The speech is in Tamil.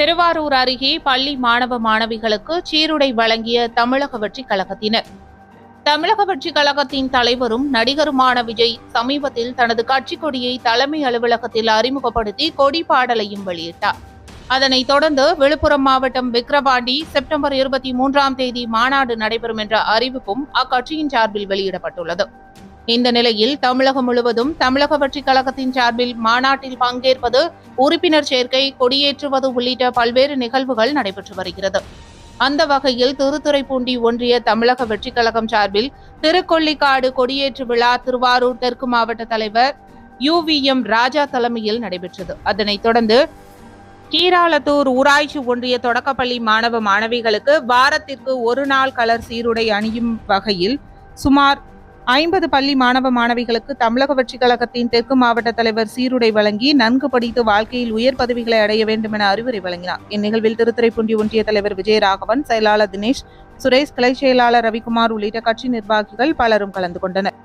திருவாரூர் அருகே பள்ளி மாணவ மாணவிகளுக்கு சீருடை வழங்கிய தமிழக வெற்றி கழகத்தினர். தமிழக வெற்றி கழகத்தின் தலைவரும் நடிகருமான விஜய் சமீபத்தில் தனது கட்சி கொடியை தலைமை அலுவலகத்தில் அறிமுகப்படுத்தி கொடி பாடலையும் வெளியிட்டார். அதனைத் தொடர்ந்து விழுப்புரம் மாவட்டம் விக்கிரவாண்டி செப்டம்பர் இருபத்தி மூன்றாம் தேதி மாநாடு நடைபெறும் என்ற அறிவிப்பும் அக்கட்சியின் சார்பில் வெளியிடப்பட்டுள்ளது. இந்த நிலையில் தமிழகம் முழுவதும் தமிழக வெற்றி கழகத்தின் சார்பில் மாநாட்டில் பங்கேற்பது உறுப்பினர் சேர்க்கை கொடியேற்றுவது உள்ளிட்ட பல்வேறு நிகழ்வுகள் நடைபெற்று வருகிறது. அந்த வகையில் திருத்துறைப்பூண்டி ஒன்றிய தமிழக வெற்றி கழகம் சார்பில் திருக்கொள்ளிக்காடு கொடியேற்று விழா திருவாரூர் தெற்கு மாவட்ட தலைவர் யூ. வி. எம். ராஜா தலைமையில் நடைபெற்றது. அதனைத் தொடர்ந்து கீராளத்தூர் ஊராட்சி ஒன்றிய தொடக்கப்பள்ளி மாணவ மாணவிகளுக்கு வாரத்திற்கு ஒரு நாள் கலர் சீருடை அணியும் வகையில் சுமார் ஐம்பது பள்ளி மாணவ மாணவிகளுக்கு தமிழக வெற்றி கழகத்தின் தெற்கு மாவட்ட தலைவர் சீருடை வழங்கி நன்கு படித்து வாழ்க்கையில் உயர் பதவிகளை அடைய வேண்டும் என அறிவுரை வழங்கினார். இந்நிகழ்வில் திருத்துறைப்பூண்டி ஒன்றிய தலைவர் விஜயராகவன் செயலாளர் தினேஷ் சுரேஷ் கிளை செயலாளர் ரவிக்குமார் உள்ளிட்ட கட்சி நிர்வாகிகள் பலரும் கலந்து கொண்டனர்.